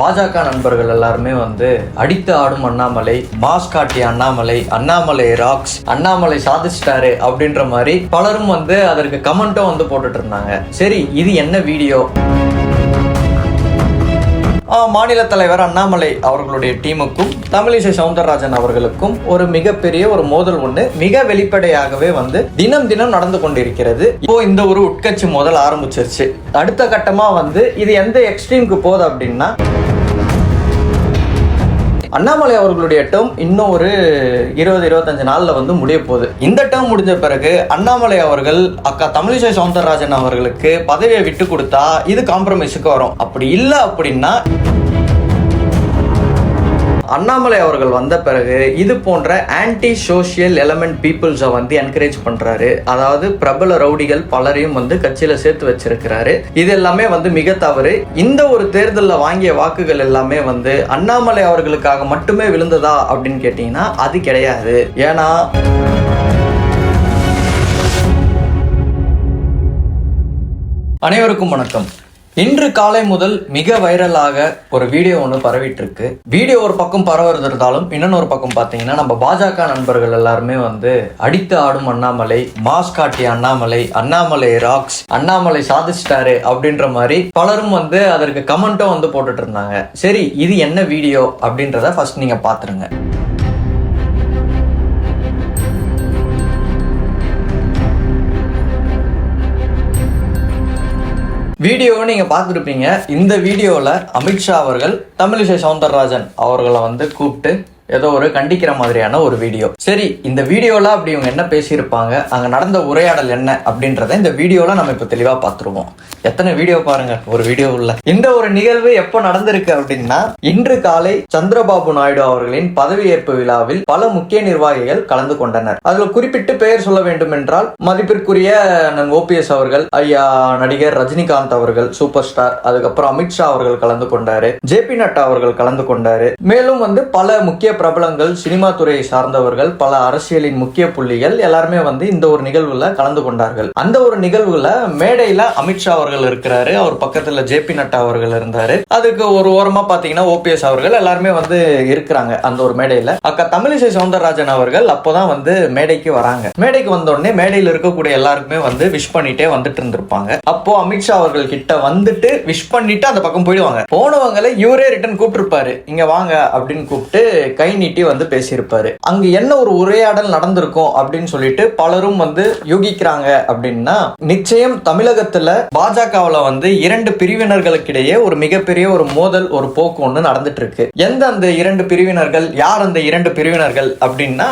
பாஜக நண்பர்கள் எல்லாருமே வந்து அடித்து ஆடும் அண்ணாமலை மாஸ் காட்டிய அண்ணாமலை அண்ணாமலை ராக்ஸ் அண்ணாமலை சாதிச்சிட்டாரு அப்படின்ற மாதிரி பலரும் வந்து அதற்கு கமெண்ட்டும் வந்து போட்டுட்டு இருந்தாங்க. சரி இது என்ன வீடியோ மாநில தலைவர் அண்ணாமலை அவர்களுடைய டீமுக்கும் தமிழிசை சவுந்தரராஜன் அவர்களுக்கும் ஒரு மிகப்பெரிய ஒரு மோதல் ஒண்ணு மிக வெளிப்படையாகவே வந்து தினம் தினம் நடந்து கொண்டிருக்கிறது. இப்போ இந்த ஒரு உட்கட்சி மோதல் ஆரம்பிச்சிருச்சு. அடுத்த கட்டமா வந்து இது எந்த எக்ஸ்ட்ரீமுக்கு போகுது அப்படின்னா அண்ணாமலை அவர்களுடைய டேர்ம் இன்னும் ஒரு இருபது இருபத்தஞ்சு நாளில் வந்து முடிய போகுது. இந்த டேர்ம் முடிஞ்ச பிறகு அண்ணாமலை அவர்கள் அக்கா தமிழிசை சவுந்தரராஜன் அவர்களுக்கு பதவியை விட்டு கொடுத்தா இது காம்ப்ரமைஸுக்கு வரும். அப்படி இல்லை அப்படின்னா அண்ணாமலை அவர்கள் வந்த பிறகு இது போன்ற ஆன்டி சோஷியல் எலமெண்ட் பீப்புள்ஸை வந்து என்கரேஜ் பண்ணுறாரு அதாவது பிரபல ரவுடிகள் பலரையும் வந்து கட்சியில் சேர்த்து வச்சிருக்கிறாரு. இது எல்லாமே வந்து மிக தவறு. இந்த ஒரு தேர்தலில் வாங்கிய வாக்குகள் எல்லாமே வந்து அண்ணாமலை அவர்களுக்காக மட்டுமே விழுந்ததா அப்படின்னு கேட்டிங்கன்னா அது கிடையாது. ஏன்னா அனைவருக்கும் வணக்கம். இன்று காலை முதல் மிக வைரலாக ஒரு வீடியோ ஒன்று பரவிட்டு இருக்கு வீடியோ ஒரு பக்கம் பரவுறது இருந்தாலும் இன்னொரு பக்கம் பார்த்தீங்கன்னா நம்ம பாஜக நண்பர்கள் எல்லாருமே வந்து அடித்து ஆடும் அண்ணாமலை மாஸ் காட்டிய அண்ணாமலை அண்ணாமலை ராக்ஸ் அண்ணாமலை சாதிச்சிட்டாரு அப்படின்ற மாதிரி பலரும் வந்து அதற்கு கமெண்ட்டும் வந்து போட்டுட்டு இருந்தாங்க. சரி இது என்ன வீடியோ அப்படின்றத ஃபர்ஸ்ட் நீங்க பாத்துருங்க. வீடியோவை நீங்கள் பார்த்துருப்பீங்க. இந்த வீடியோவில் அமித்ஷா அவர்கள் தமிழிசை சவுந்தரராஜன் அவர்களை வந்து கூப்பிட்டு ஏதோ ஒரு கண்டிக்கிற மாதிரியான ஒரு வீடியோ. சரி இந்த வீடியோல அப்படி இவங்க என்ன பேசியிருப்பாங்க அங்க நடந்த உரையாடல் என்ன அப்படின்றத இந்த வீடியோல நம்ம இப்ப தெளிவா பார்த்துருவோம். எத்தனை வீடியோ பாருங்க ஒரு வீடியோ உள்ள. இந்த ஒரு நிகழ்வு எப்போ நடந்திருக்கு அப்படின்னா இன்று காலை சந்திரபாபு நாயுடு அவர்களின் பதவியேற்பு விழாவில் பல முக்கிய நிர்வாகிகள் கலந்து கொண்டனர். அதுல குறிப்பிட்டு பெயர் சொல்ல வேண்டும் என்றால் மதிப்பிற்குரிய ஓபிஎஸ் அவர்கள் ஐயா நடிகர் ரஜினிகாந்த் அவர்கள் சூப்பர் ஸ்டார் அதுக்கப்புறம் அமித்ஷா அவர்கள் கலந்து கொண்டாரு ஜே பி நட்டா அவர்கள் கலந்து கொண்டாரு. மேலும் வந்து பல முக்கிய பிரபலங்கள் சினிமா துறையை சார்ந்தவர்கள் பல அரசியலின் முக்கிய புள்ளிகள் எல்லாருமே வந்து இந்த ஒரு நிகழ்வுல கலந்து கொண்டார்கள். அந்த ஒரு நிகழ்வுல மேடையில அமித்ஷா அவர்கள் இருக்கிறாரு அவர் பக்கத்துல ஜே பி நட்டா அவர்கள் இருந்தாரு. அதுக்கு ஒரு ஓரமா பாத்தீங்கன்னா ஓபிஎஸ் அவர்கள் எல்லாருமே வந்து இருக்கிறாங்க அந்த ஒரு மேடையில. அக்கா தமிழிசை சவுந்தரராஜன் அவர்கள் அப்போதான் வந்து மேடைக்கு வராங்க. மேடைக்கு வந்த உடனே மேடையில் இருக்கக்கூடிய எல்லாருக்குமே வந்து விஷ் பண்ணிட்டே வந்துட்டு இருந்திருப்பாங்க. அப்போ அமித்ஷா அவர்கள் கிட்ட வந்துட்டு விஷ் பண்ணிட்டு அந்த பக்கம் போயிடுவாங்க. போனவங்களை இவரே ரிட்டர்ன் கூப்பிட்டுருப்பாரு. இங்க வாங்க அப்படின்னு கூப்பிட்டு கை நீட்டி வந்து பேசியிருப்பாரு. அங்க என்ன ஒரு உரையாடல் நடந்திருக்கும் அப்படின்னு சொல்லிட்டு பலரும் வந்து யூகிக்கிறாங்க அப்படின்னா நிச்சயம் தமிழகத்துல பாஜகவுல வந்து இரண்டு பிரிவினர்களுக்கிடையே ஒரு மிகப்பெரிய ஒரு மோதல் ஒரு போக்கு ஒன்று நடந்துட்டு இருக்கு எந்த அந்த இரண்டு பிரிவினர்கள் யார் அந்த இரண்டு பிரிவினர்கள் அப்படின்னா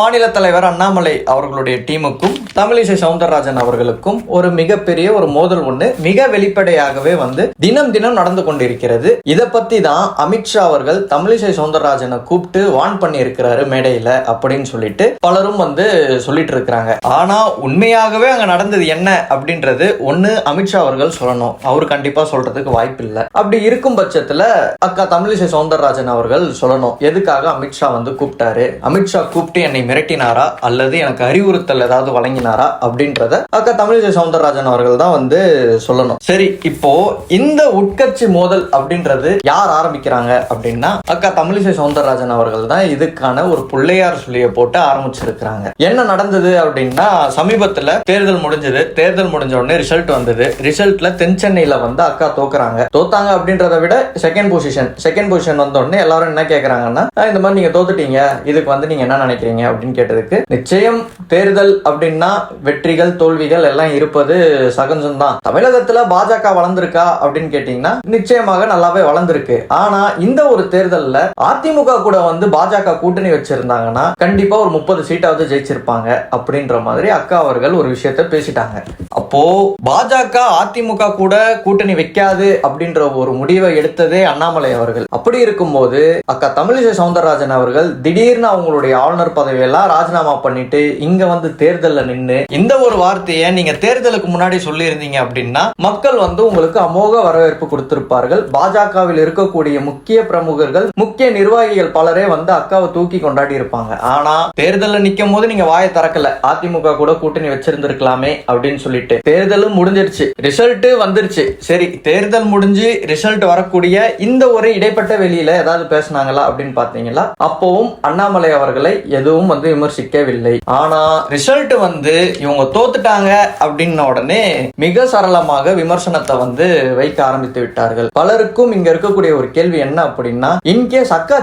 மாநில தலைவர் அண்ணாமலை அவர்களுடைய டீமுக்கும் தமிழிசை சவுந்தரராஜன் அவர்களுக்கும் ஒரு மிகப்பெரிய ஒரு மோதல் ஒண்ணு மிக வெளிப்படையாகவே வந்து தினம் தினம் நடந்து கொண்டிருக்கிறது. இதை பத்தி தான் அமித்ஷா அவர்கள் தமிழிசை சவுந்தரராஜனை கூப்பிட்டு கூப்பிட்டு வான் பண்ணி இருக்கிறாரு மேடையில அப்படின்னு சொல்லிட்டு பலரும் வந்து சொல்லிட்டு இருக்கிறாங்க. ஆனா உண்மையாகவே அங்க நடந்தது என்ன அப்படின்றது ஒண்ணு அமித்ஷா அவர்கள் சொல்லணும். அவர் கண்டிப்பா சொல்றதுக்கு வாய்ப்பு இல்லை. அப்படி இருக்கும் பட்சத்துல அக்கா தமிழிசை சவுந்தரராஜன் அவர்கள் சொல்லணும். எதுக்காக அமித்ஷா வந்து கூப்பிட்டாரு? அமித்ஷா கூப்பிட்டு என்னை மிரட்டினாரா? அல்லது எனக்கு அறிவுறுத்தல் ஏதாவது வழங்கினாரா? அப்படின்றத அக்கா தமிழிசை சவுந்தரராஜன் அவர்கள் தான் வந்து சொல்லணும். சரி இப்போ இந்த உட்கட்சி மோதல் அப்படின்றது யார் ஆரம்பிக்கிறாங்க அப்படின்னா அக்கா தமிழிசை சவுந்தரராஜன் அவர்கள் தான் இதுக்கான ஒரு பிள்ளையார் சொல்லிய போட்டு ஆரம்பிச்சிருக்கிறாங்க. என்ன நடந்தது அப்படின்னா சமீபத்துல தேர்தல் முடிஞ்சது. தேர்தல் முடிஞ்ச உடனே ரிசல்ட் வந்தது. ரிசல்ட்ல தென் சென்னையில வந்து அக்கா தோக்குறாங்க. தோத்தாங்க அப்படின்றத விட செகண்ட் பொசிஷன் செகண்ட் பொசிஷன் வந்த உடனே எல்லாரும் என்ன கேக்குறாங்கன்னா இந்த மாதிரி நீங்க தோத்துட்டீங்க. இதுக்கு வந்து நீங்க என்ன நினைக்கிறீங்க? அப்படின்னு கேட்டதுக்கு நிச்சயம் தேர்தல் அப்படின்னா வெற்றிகள் தோல்விகள் எல்லாம் இருப்பது சகஜம்தான். தமிழகத்துல பாஜக வளர்ந்திருக்கா? அப்படின்னு கேட்டீங்கன்னா நிச்சயமாக நல்லாவே வளர்ந்துருக்கு. ஆனா இந்த ஒரு தேர்தல்ல அதிமுக கூட வந்து பாஜக கூட்டணி வச்சிருந்தாங்கன்னா கண்டிப்பா ஒரு முப்பது சீட்டாவது ஜெயிச்சிருப்பாங்க அப்படின்ற மாதிரி அக்கா அவர்கள் ஒரு விஷயத்த பேசிட்டாங்க. அப்போ பாஜக அதிமுக கூட கூட்டணி வைக்காது அப்படின்ற ஒரு முடிவை எடுத்ததே அண்ணாமலை அவர்கள். அப்படி இருக்கும்போது அக்கா தமிழிசை சவுந்தரராஜன் அவர்கள் திடீர்னு அவங்களுடைய ஆளுநர் பதவியெல்லாம் ராஜினாமா பண்ணிட்டு இங்க வந்து தேர்தல்ல நின்னு இந்த ஒரு வார்த்தையை நீங்க தேர்தலுக்கு முன்னாடி சொல்லியிருந்தீங்க அப்படின்னா மக்கள் வந்து உங்களுக்கு அமோக வரவேற்பு கொடுத்திருப்பார்கள். பாஜகவில் இருக்கக்கூடிய முக்கிய பிரமுகர்கள் முக்கிய நிர்வாகிகள் பலர் எல்லாரே வந்து அக்காவை தூக்கி கொண்டாடி இருப்பாங்க. ஆனா தேர்தலில் நிற்கும் போது நீங்க வாயை திறக்கல. அதிமுக கூட கூட்டணி வச்சிருந்திருக்கலாமே அப்படின்னு சொல்லிட்டு. தேர்தலும் முடிஞ்சிருச்சு. ரிசல்ட் வந்துருச்சு. சரி தேர்தல் முடிஞ்சு ரிசல்ட் வரக்கூடிய இந்த ஒரு இடைப்பட்ட வெளியில ஏதாவது பேசினாங்களா அப்படின்னு பாத்தீங்களா அப்பவும் அண்ணாமலை அவர்களை எதுவும் வந்து விமர்சிக்கவில்லை. ஆனா ரிசல்ட் வந்து இவங்க தோத்துட்டாங்க அப்படின்ன உடனே மிக சரளமாக விமர்சனத்தை வந்து வைக்க ஆரம்பித்து விட்டார்கள். பலருக்கும் இங்க இருக்கக்கூடிய ஒரு கேள்வி என்ன அப்படின்னா இன்கேஸ் அக்கா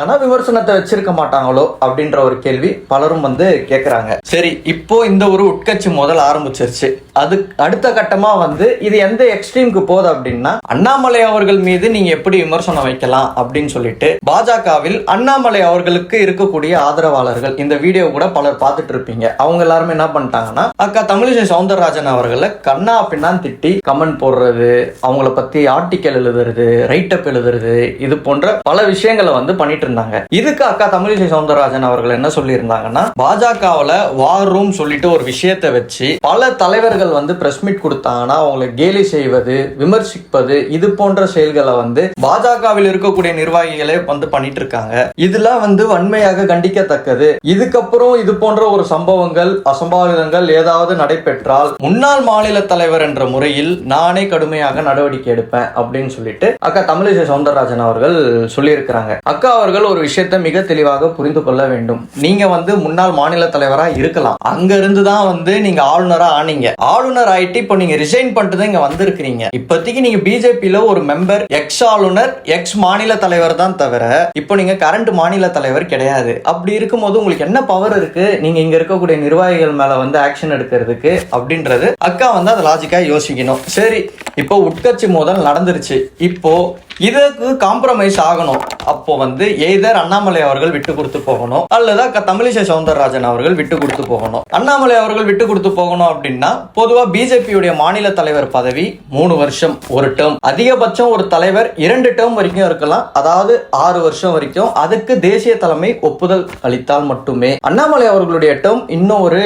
ஜெயிச்சிருந்தாங்கன்னா விமர்சனத்தை வச்சிருக்க மாட்டாங்களோ அப்படின்ற ஒரு கேள்வி பலரும் வந்து கேக்குறாங்க. சரி இப்போ இந்த ஒரு உட்கட்சி முதல் ஆரம்பிச்சிருச்சு. அது அடுத்த கட்டமா வந்து இது எந்த எக்ஸ்ட்ரீம்க்கு போகுது அப்படின்னா அண்ணாமலை அவர்கள் மீது நீங்க எப்படி விமர்சனம் வைக்கலாம் அப்படின்னு சொல்லிட்டு பாஜகவில் அண்ணாமலை அவர்களுக்கு இருக்கக்கூடிய ஆதரவாளர்கள் இந்த வீடியோ கூட பலர் பார்த்துட்டு இருப்பீங்க. அவங்க எல்லாருமே என்ன பண்ணிட்டாங்கன்னா அக்கா தமிழிசை சவுந்தரராஜன் அவர்களை கண்ணா பின்னான் திட்டி கமெண்ட் போடுறது அவங்கள பத்தி ஆர்டிக்கல் எழுதுறது ரைட்டப் எழுதுறது இது போன்ற பல விஷயங்களை வந்து பண்ணிட்டு இருந்தாங்க இதுக்கு அக்கா தமிழிசை சவுந்தரராஜன் அவர்கள் என்ன சொல்லியிருந்தாங்கன்னா பாஜகவுல வார் ரூம் சொல்லிட்டு ஒரு விஷயத்தை வச்சு பல தலைவர்கள் வந்து பிரஸ் மீட் கொடுத்தாங்கன்னா அவங்களை கேலி செய்வது விமர்சிப்பது இது போன்ற செயல்களை வந்து பாஜகவில் இருக்கக்கூடிய நிர்வாகிகளே வந்து பண்ணிட்டு இருக்காங்க இதெல்லாம் வந்து வன்மையாக கண்டிக்கத்தக்கது. இதுக்கப்புறம் இது போன்ற ஒரு சம்பவங்கள் அசம்பாவிதங்கள் ஏதாவது நடைபெற்றால் முன்னாள் மாநில தலைவர் என்ற முறையில் நானே கடுமையாக நடவடிக்கை எடுப்பேன் அப்படின்னு சொல்லிட்டு அக்கா தமிழிசை சவுந்தரராஜன் அவர்கள் சொல்லியிருக்கிறாங்க. அக்கா அவர்கள் ஒரு விஷயத்தை மிக தெளிவாக புரிந்து கொள்ள வேண்டும். நீங்க வந்து முன்னாள் மாநில தலைவரா இருக்கலாம். அங்க இருந்து தான் வந்து நீங்க ஆளுநரா ஆனீங்க. ஆளுநர் ஆயிட்டு இப்போ நீங்க ரிசைன் பண்ணிட்டு தான் இங்க வந்திருக்கிறீங்க. இப்போதைக்கு நீங்க பிஜேபியில ஒரு மெம்பர் எக்ஸ் ஆளுநர் எக்ஸ் மாநில தலைவர் தான் தவிர இப்போ நீங்க கரண்ட் மாநில தலைவர் கிடையாது. அப்படி இருக்கும்போது உங்களுக்கு என்ன பவர் இருக்கு? நீங்க இங்க இருக்கக்கூடிய நிர்வாகிகள் மேல வந்து ஆக்ஷன் எடுக்கிறதுக்கு அப்படின்றது அக்கா வந்து அதை லாஜிக்கா யோசிக்கணும். சரி இப்போ உட்கட்சி மோதல் நடந்துருச்சு. இப்போ இதுக்கு காம்ப்ரமைஸ் ஆகணும். அப்போ வந்து எய்தர் அண்ணாமலை அவர்கள் விட்டு கொடுத்து போகணும். அல்லது அக்கா தமிழிசை சவுந்தரராஜன் அவர்கள் விட்டு கொடுத்து போகணும். அண்ணாமலை அவர்கள் விட்டு கொடுத்து போகணும் அப்படின்னா பொதுவா பிஜேபியுடைய மாநில தலைவர் பதவி மூணு வருஷம் ஒரு டேர்ம் அதிகபட்சம் ஒரு தலைவர் இரண்டு டேர்ம் வரைக்கும் இருக்கலாம். அதாவது ஆறு வருஷம் வரைக்கும். அதுக்கு தேசிய தலைமை ஒப்புதல் அளித்தால் மட்டுமே. அண்ணாமலை அவர்களுடைய டேர்ம் இன்னும் ஒரு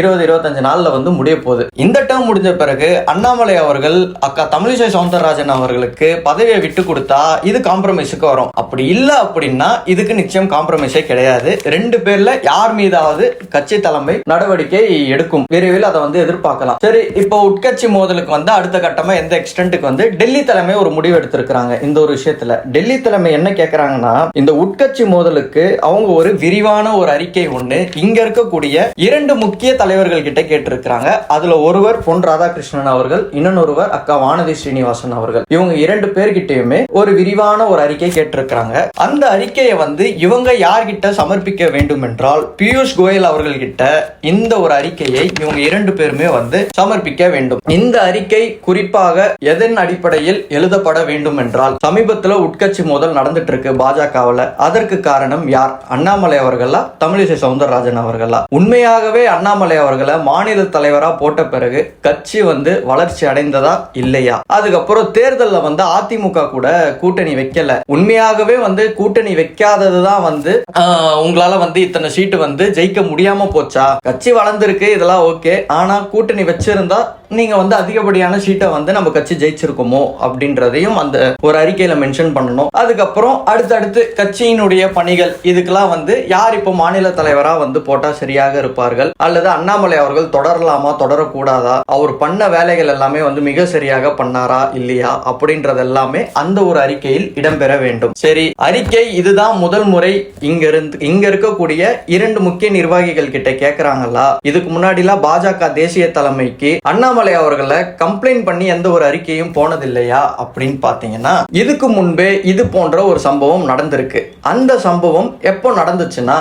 இருபது இருபத்தஞ்சு நாள்ல வந்து முடிய போகுது. இந்த டேர்ம் முடிஞ்ச பிறகு அண்ணாமலை அவர்கள் அக்கா தமிழிசை சவுந்தரராஜன் அவர்களுக்கு பதவியை விட்டு கொடுத்தா இது காம்ப்ரமைஸுக்கு வரும். அப்படி இல்லை அப்படின்னா இதுக்கு நிச்சயம் காம்ப்ரமைஸே கிடையாது. ரெண்டு பேர்ல யார் மீதாவது கட்சி தலைமை நடவடிக்கை எடுக்கும் விரைவில் அதை வந்து எதிர்பார்க்கலாம். சரி இப்போ உட்கட்சி மோதலுக்கு வந்து அடுத்த கட்டமா எந்த எக்ஸ்டென்ட்டுக்கு வந்து டெல்லி தலைமை ஒரு முடிவு எடுத்திருக்கிறாங்க இந்த ஒரு விஷயத்துல. டெல்லி தலைமை என்ன கேட்கறாங்கன்னா இந்த உட்கட்சி மோதலுக்கு அவங்க ஒரு விரிவான ஒரு அறிக்கை ஒண்ணு இங்க இருக்கக்கூடிய இரண்டு முக்கிய தலைவர்கள் கிட்ட கேட்டிருக்கிறாங்க. அதுல ஒருவர் பொன் ராதாகிருஷ்ணன் அவர்கள் இன்னொருவர் அக்கா வானதி ஸ்ரீனிவாசன் அவர்கள். இவங்க இரண்டு பேர்கிட்ட பேர்கிட்டயுமே ஒரு விரிவான ஒரு அறிக்கை கேட்டிருக்கிறாங்க. அந்த அறிக்கையை வந்து இவங்க யார்கிட்ட சமர்ப்பிக்க வேண்டும் என்றால் பியூஷ் கோயல் அவர்கள்கிட்ட இந்த ஒரு அறிக்கையை இவங்க இரண்டு பேருமே வந்து சமர்ப்பிக்க வேண்டும். இந்த அறிக்கை குறிப்பாக எதன் அடிப்படையில் எழுதப்பட வேண்டும் என்றால் சமீபத்தில் உட்கட்சி மோதல் நடந்துட்டு இருக்கு பாஜகவில். அதற்கு காரணம் யார்? அண்ணாமலை அவர்களா? தமிழிசை சவுந்தரராஜன் அவர்களா? உண்மையாகவே அண்ணாமலை அவர்களை மாநில தலைவரா போட்ட பிறகு கட்சி வந்து வளர்ச்சி அடைந்ததா இல்லையா? அதுக்கப்புறம் தேர்தலில் வந்து அதிமுக கூட கூட்டணி வைக்கல. உண்மையாகவே வந்து கூட்டணி வைக்காததுதான் வந்து ஆஹ், உங்களால வந்து இத்தனை சீட்டு வந்து ஜெயிக்க முடியாம போச்சா? கட்சி வளர்ந்துருக்கு இதெல்லாம் ஓகே ஆனா கூட்டணி வச்சிருந்தா நீங்க வந்து அதிகப்படியான சீட்டை வந்து நம்ம கட்சி ஜெயிச்சிருக்கோமோ அப்படின்றதையும் அந்த ஒரு அறிக்கையில் மென்ஷன் பண்ணணும். அதுக்கப்புறம் அடுத்தடுத்து கட்சியினுடைய பணிகள் இதுக்கெல்லாம் வந்து யார் இப்போ மாநில தலைவரா வந்து போட்டா சரியாக இருப்பார்கள்? அல்லது அண்ணாமலை அவர்கள் தொடரலாமா தொடரக்கூடாதா? அவர் பண்ண வேலைகள் எல்லாமே வந்து மிக சரியாக பண்ணாரா இல்லையா? அப்படின்றது எல்லாமே அந்த ஒரு அறிக்கையில் இடம்பெற வேண்டும். சரி அறிக்கை இதுதான் முதல் முறை இங்க இருந்து இங்க இருக்கக்கூடிய இரண்டு முக்கிய நிர்வாகிகள் கிட்ட கேட்கிறாங்களா இதுக்கு முன்னாடிலாம் பாஜக தேசிய தலைமைக்கு அண்ணாமலை அண்ணாமலை அவர்களை கம்ப்ளைண்ட் பண்ணி எந்த ஒரு அறிக்கையும் போனதில்லையா அப்படின்னு பார்த்தீங்கன்னா இதுக்கு முன்பே இது போன்ற ஒரு சம்பவம் நடந்திருக்கு. அந்த சம்பவம் எப்போ நடந்துச்சுன்னா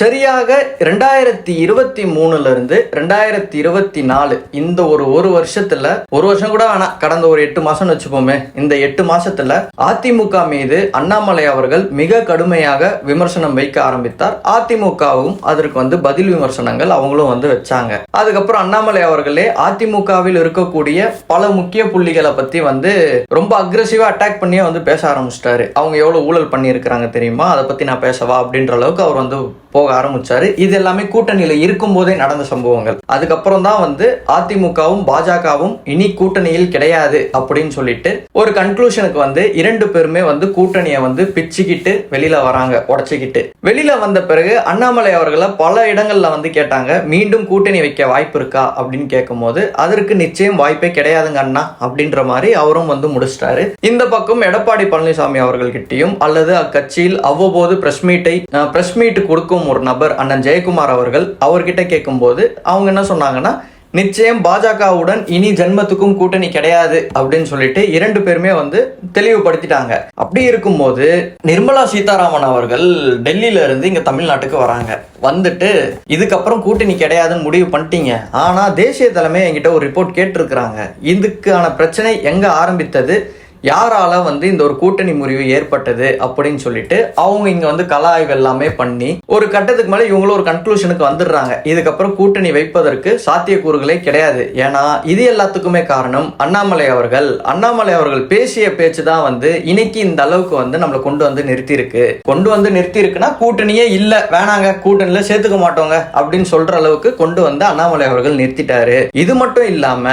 சரியாக ரெண்டாயிரத்தி இருபத்தி மூணுல இருந்து ரெண்டாயிரத்தி இருபத்தி நாலு இந்த ஒரு ஒரு வருஷத்துல ஒரு வருஷம் கூட ஆனா கடந்த ஒரு எட்டு மாசம்னு வச்சுப்போமே இந்த எட்டு மாசத்துல அதிமுக மீது அண்ணாமலை அவர்கள் மிக கடுமையாக விமர்சனம் வைக்க ஆரம்பித்தார். அதிமுகவும் அதற்கு வந்து பதில் விமர்சனங்கள் அவங்களும் வந்து வச்சாங்க. அதுக்கப்புறம் அண்ணாமலை அவர்கள் அதிமுகவில் இருக்கக்கூடிய பல முக்கிய புள்ளிகளை பத்தி வந்து ரொம்ப அக்ரெசிவா அட்டாக் பண்ணியே வந்து பேச ஆரம்பிச்சிட்டாரு. அவங்க எவ்வளவு ஊழல் பண்ணியிருக்கிறாங்க தெரியுமா? அதை பத்தி நான் பேசவா? அப்படின்ற அளவுக்கு அவர் வந்து போக ஆரம்பிச்சாரு. இது எல்லாமே கூட்டணியில இருக்கும் போதே நடந்த சம்பவங்கள். அதுக்கப்புறம் தான் வந்து அதிமுகவும் பாஜகவும் இனி கூட்டணியில் கிடையாது அப்படின்னு சொல்லிட்டு ஒரு கன்க்ளூஷனுக்கு வந்து இரண்டு பேருமே வந்து கூட்டணியை வந்து பிச்சுக்கிட்டு வெளியில வராங்க உடச்சிக்கிட்டு. வெளியில வந்த பிறகு அண்ணாமலை அவர்களை பல இடங்கள்ல வந்து கேட்டாங்க மீண்டும் கூட்டணி வைக்க வாய்ப்பு இருக்கா? அப்படின்னு கேட்கும்போது அதற்கு நிச்சயம் வாய்ப்பே கிடையாதுங்க அண்ணா அப்படின்ற மாதிரி அவரும் வந்து முடிச்சிட்டாரு. இந்த பக்கம் எடப்பாடி பழனிசாமி அவர்கள்கிட்டயும் அல்லது அக்கட்சியில் அவ்வப்போது பிரஸ் மீட்டை பிரஸ் மீட் கொடுக்கும் ஒரு நபர் அண்ணன் ஜெயக்குமார் அவர்கள் அவர்கிட்ட கேட்கும்போது அவங்க என்ன சொன்னாங்கன்னா நிச்சயம் பாஜகவுடன் இனி ஜென்மத்துக்கும் கூட்டணி கிடையாது அப்படின்னு சொல்லிட்டு இரண்டு பேருமே வந்து தெளிவுபடுத்திட்டாங்க. அப்படி இருக்கும்போது நிர்மலா சீதாராமன் அவர்கள் டெல்லியில இருந்து இங்க தமிழ்நாட்டுக்கு வராங்க. வந்துட்டு இதுக்கப்புறம் கூட்டணி கிடையாதுன்னு முடிவு பண்ணிட்டீங்க. ஆனா தேசிய தலைமை என்கிட்ட ஒரு ரிப்போர்ட் கேட்டிருக்கிறாங்க. இதுக்கான பிரச்சனை எங்க ஆரம்பித்தது? யாரால வந்து இந்த ஒரு கூட்டணி முறிவு ஏற்பட்டது அப்படின்னு சொல்லிட்டு அவங்க இங்க வந்து கல ஆய்வு எல்லாமே பண்ணி ஒரு கட்டத்துக்கு மேல இவங்களும் ஒரு கன்க்ளூஷனுக்கு வந்துடுறாங்க. இதுக்கப்புறம் கூட்டணி வைப்பதற்கு சாத்தியக்கூறுகளே கிடையாது. ஏன்னா இது எல்லாத்துக்குமே காரணம் அண்ணாமலை அவர்கள். அண்ணாமலை அவர்கள் பேசிய பேச்சு தான் வந்து இன்னைக்கு இந்த அளவுக்கு வந்து நம்மளை கொண்டு வந்து நிறுத்தி இருக்கு கொண்டு வந்து நிறுத்தி இருக்குன்னா கூட்டணியே இல்ல. வேணாங்க கூட்டணியில சேர்த்துக்க மாட்டோங்க அப்படின்னு சொல்ற அளவுக்கு கொண்டு வந்து அண்ணாமலை அவர்கள் நிறுத்திட்டாரு. இது மட்டும் இல்லாம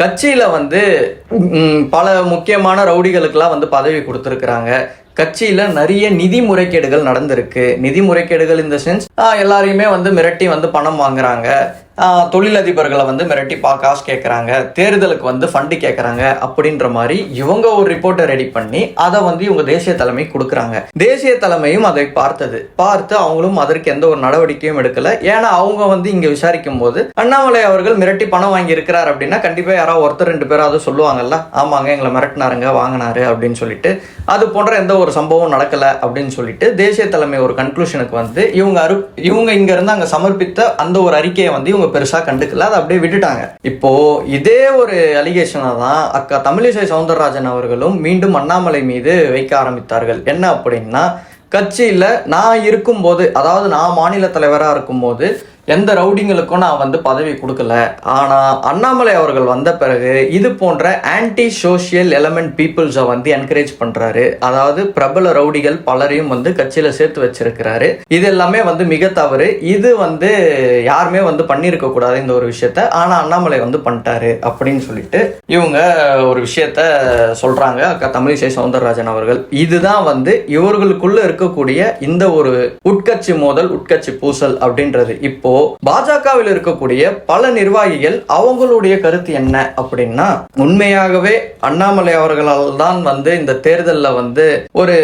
கட்சியில் வந்து பல முக்கியமான ரவுடிகளுக்கெல்லாம் வந்து பதவி கொடுத்துருக்குறாங்க. கட்சியில் நிறைய நிதி முறைகேடுகள் நடந்திருக்கு. நிதி முறைகேடுகள் இந்த சென்ஸ் எல்லாரையுமே வந்து மிரட்டி வந்து பணம் வாங்குறாங்க. தொழிலதிபர்களை வந்து மிரட்டி பா காசு கேட்குறாங்க தேர்தலுக்கு வந்து ஃபண்டு கேட்குறாங்க அப்படின்ற மாதிரி இவங்க ஒரு ரிப்போர்ட்டை ரெடி பண்ணி அதை வந்து இவங்க தேசிய தலைமை கொடுக்குறாங்க. தேசிய தலைமையும் அதை பார்த்தது. பார்த்து அவங்களும் அதற்கு எந்த ஒரு நடவடிக்கையும் எடுக்கல. ஏன்னா அவங்க வந்து இங்க விசாரிக்கும் போது அண்ணாமலை அவர்கள் மிரட்டி பணம் வாங்கி இருக்கிறார் அப்படின்னா கண்டிப்பா யாராவது ஒருத்தர் ரெண்டு பேராவது சொல்லுவாங்கல்ல ஆமாங்க எங்களை மிரட்டினாருங்க வாங்கினாரு அப்படின்னு சொல்லிட்டு அது போன்ற எந்த ஒரு சம்பவம் நடக்கல அப்படின்னு சொல்லிட்டு தேசிய தலைமை ஒரு கன்க்ளூஷனுக்கு வந்து இவங்க அரு இவங்க இங்க இருந்து அங்க சமர்ப்பித்த அந்த ஒரு அறிக்கையை வந்து இவங்க பெருசா கண்டுக்கல அதை அப்படியே விட்டுட்டாங்க. இப்போ இதே ஒரு அலிகேஷனாக தான் அக்கா தமிழிசை சவுந்தரராஜன் அவர்களும் மீண்டும் அண்ணாமலை மீது வைக்க ஆரம்பித்தார்கள். என்ன அப்படின்னா கட்சியில் நான் இருக்கும்போது அதாவது நான் மாநில தலைவராக இருக்கும்போது எந்த ரவுடிங்களுக்கும் நான் வந்து பதவி கொடுக்கல. ஆனால் அண்ணாமலை அவர்கள் வந்த பிறகு இது போன்ற ஆன்டி சோஷியல் எலமெண்ட் பீப்புள்ஸை வந்து என்கரேஜ் பண்ணுறாரு அதாவது பிரபல ரவுடிகள் பலரையும் வந்து கட்சியில் சேர்த்து வச்சிருக்கிறாரு. இது எல்லாமே வந்து மிக தவறு. இது வந்து யாருமே வந்து பண்ணியிருக்க கூடாது இந்த ஒரு விஷயத்த. ஆனால் அண்ணாமலை வந்து பண்ணிட்டாரு அப்படின்னு சொல்லிட்டு இவங்க ஒரு விஷயத்த சொல்கிறாங்க அக்கா தமிழிசை சவுந்தரராஜன் அவர்கள். இதுதான் வந்து இவர்களுக்குள்ள இருக்கக்கூடிய இந்த ஒரு உட்கட்சி மோதல் உட்கட்சி பூசல் அப்படின்றது. இப்போ பாஜகவில் இருக்கக்கூடிய பல நிர்வாகிகள் அவங்களுடைய கருத்து என்ன அப்படின்னா உண்மையாகவே அண்ணாமலை அவர்களால் தான் வந்து இந்த தேர்தலில் வந்து ஒரு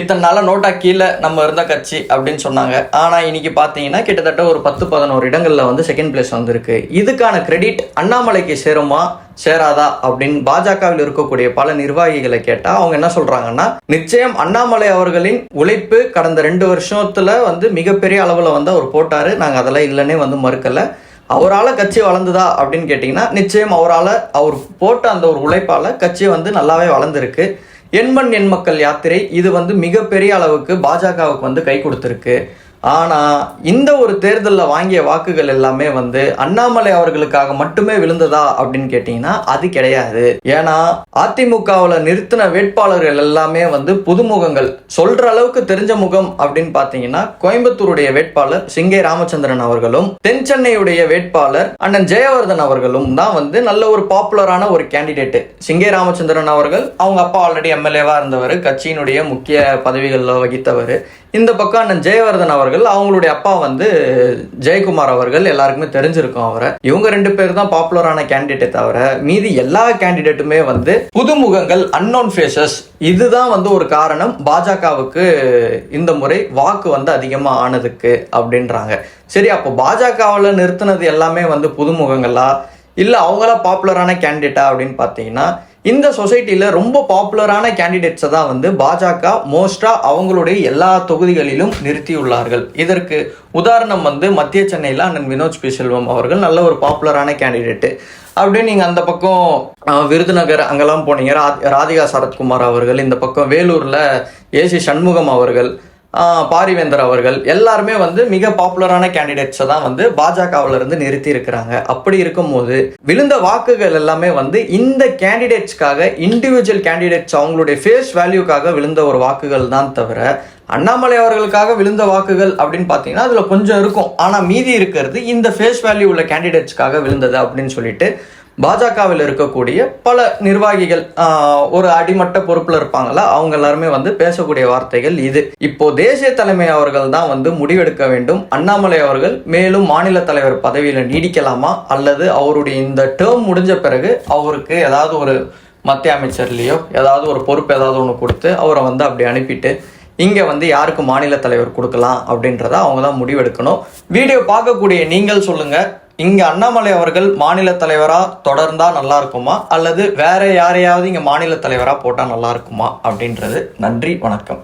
இத்தனை நாள நோட்டா கீழே நம்ம இருந்த கட்சி அப்படின்னு சொன்னாங்க. ஆனா இன்னைக்கு பாத்தீங்கன்னா கிட்டத்தட்ட ஒரு பத்து பதினோரு இடங்கள்ல வந்து செகண்ட் பிளேஸ் வந்திருக்கு. இதுக்கான கிரெடிட் அண்ணாமலைக்கு சேருமா? சேராதா அப்படின்னு பாஜகவில் இருக்கக்கூடிய பல நிர்வாகிகளை கேட்டா அவங்க என்ன சொல்றாங்கன்னா நிச்சயம் அண்ணாமலை அவர்களின் உழைப்பு கடந்த ரெண்டு வருஷத்துல வந்து மிகப்பெரிய அளவுல வந்து அவர் போட்டாரு. நாங்க அதெல்லாம் இல்லைன்னே வந்து மறுக்கல. அவரால் கட்சி வளர்ந்துதா அப்படின்னு கேட்டிங்கன்னா நிச்சயம் அவரால் அவர் போட்ட அந்த ஒரு உழைப்பால் கட்சி வந்து நல்லாவே வளர்ந்துருக்கு. எண்மண் எண் மக்கள் யாத்திரை இது வந்து மிகப்பெரிய அளவுக்கு பாஜகவுக்கு வந்து கை கொடுத்துருக்கு. ஆனால் இந்த ஒரு தேர்தலில் வாங்கிய வாக்குகள் எல்லாமே வந்து அண்ணாமலை அவர்களுக்காக மட்டுமே விழுந்ததா அப்படின்னு கேட்டிங்கன்னா அது கிடையாது. ஏன்னா அதிமுகவில் நிறுத்தின வேட்பாளர்கள் எல்லாமே வந்து புதுமுகங்கள். சொல்கிற அளவுக்கு தெரிஞ்ச முகம் அப்படின்னு பார்த்தீங்கன்னா கோயம்புத்தூருடைய வேட்பாளர் சிங்கை ராமச்சந்திரன் அவர்களும் தென் சென்னையுடைய வேட்பாளர் அண்ணன் ஜெயவர்தன் அவர்களும் தான் வந்து நல்ல ஒரு பாப்புலரான ஒரு கேண்டிடேட்டு. சிங்கை ராமச்சந்திரன் அவர்கள் அவங்க அப்பா ஆல்ரெடி எம்எல்ஏவாக இருந்தவர் கட்சியினுடைய முக்கிய பதவிகளில் வகித்தவர். இந்த பக்கம் அண்ணன் ஜெயவர்தன் அவர்கள் அவங்களுடைய அப்பா வந்து ஜெயக்குமார் அவர்கள் எல்லாருக்குமே தெரிஞ்சிருக்கும் அவரை. இவங்க ரெண்டு பேர் தான் பாப்புலரான கேண்டிடேட் தவிர மீதி எல்லா கேண்டிடேட்டுமே வந்து புதுமுகங்கள் அன்னோன் ஃபேஸஸ் இதுதான் வந்து ஒரு காரணம். பாஜகவுக்கு இந்த முறை வாக்கு வந்து அதிகமாக ஆனதுக்கு அப்படின்றாங்க. சரி அப்போ பாஜகவில் நிறுத்தினது எல்லாமே வந்து புதுமுகங்களா? இல்லை அவங்களா பாப்புலரான கேண்டிடேட்டா அப்படின்னு பார்த்தீங்கன்னா இந்த சொசைட்டியில் ரொம்ப பாப்புலரான கேண்டிடேட்ஸை தான் வந்து பாஜக மோஸ்ட்டாக அவங்களுடைய எல்லா தொகுதிகளிலும் நிறுத்தியுள்ளார்கள். இதற்கு உதாரணம் வந்து மத்திய சென்னையில் அண்ணன் வினோத் பி செல்வம் அவர்கள் நல்ல ஒரு பாப்புலரான கேண்டிடேட்டு. அப்படியே நீங்கள் அந்த பக்கம் விருதுநகர் அங்கெல்லாம் போனீங்க. ராதிகா சரத்குமார் அவர்கள் இந்த பக்கம் வேலூரில் ஏசி சண்முகம் அவர்கள் பாரிவேந்தர் அவர்கள் எல்லாருமே வந்து மிக பாப்புலரான கேண்டிடேட்ஸை தான் வந்து பாஜகவில் இருந்து நிறுத்தி இருக்கிறாங்க. அப்படி இருக்கும்போது விழுந்த வாக்குகள் எல்லாமே வந்து இந்த கேண்டிடேட்ஸ்க்காக இண்டிவிஜுவல் கேண்டிடேட்ஸ் அவங்களுடைய ஃபேஸ் வேல்யூக்காக விழுந்த ஒரு வாக்குகள் தான் தவிர அண்ணாமலை அவர்களுக்காக விழுந்த வாக்குகள் அப்படின்னு பார்த்தீங்கன்னா அதில் கொஞ்சம் இருக்கும். ஆனால் மீதி இருக்கிறது இந்த ஃபேஸ் வேல்யூ உள்ள கேண்டிடேட்ஸ்க்காக விழுந்தது அப்படின்னு சொல்லிட்டு பாஜகவில் இருக்கக்கூடிய பல நிர்வாகிகள் ஒரு அடிமட்ட பொறுப்பில் இருப்பாங்களா அவங்க எல்லாருமே வந்து பேசக்கூடிய வார்த்தைகள் இது. இப்போ தேசிய தலைமை அவர்கள் தான் வந்து முடிவெடுக்க வேண்டும். அண்ணாமலை அவர்கள் மேலும் மாநில தலைவர் பதவியில் நீடிக்கலாமா? அல்லது அவருடைய இந்த டேர்ம் முடிஞ்ச பிறகு அவருக்கு ஏதாவது ஒரு மத்திய அமைச்சர்லேயோ ஏதாவது ஒரு பொறுப்பு ஏதாவது ஒன்று கொடுத்து அவரை வந்து அப்படி அனுப்பிட்டு இங்கே வந்து யாருக்கு மாநில தலைவர் கொடுக்கலாம் அப்படின்றத அவங்க தான் முடிவெடுக்கணும். வீடியோ பார்க்கக்கூடிய நீங்கள் சொல்லுங்கள் இங்க அண்ணாமலை அவர்கள் மாநில தலைவரா தொடர்ந்தா நல்லா இருக்குமா அல்லது வேற யாரையாவது இங்க மாநில தலைவரா போட்டா நல்லா இருக்குமா அப்படின்றது. நன்றி வணக்கம்.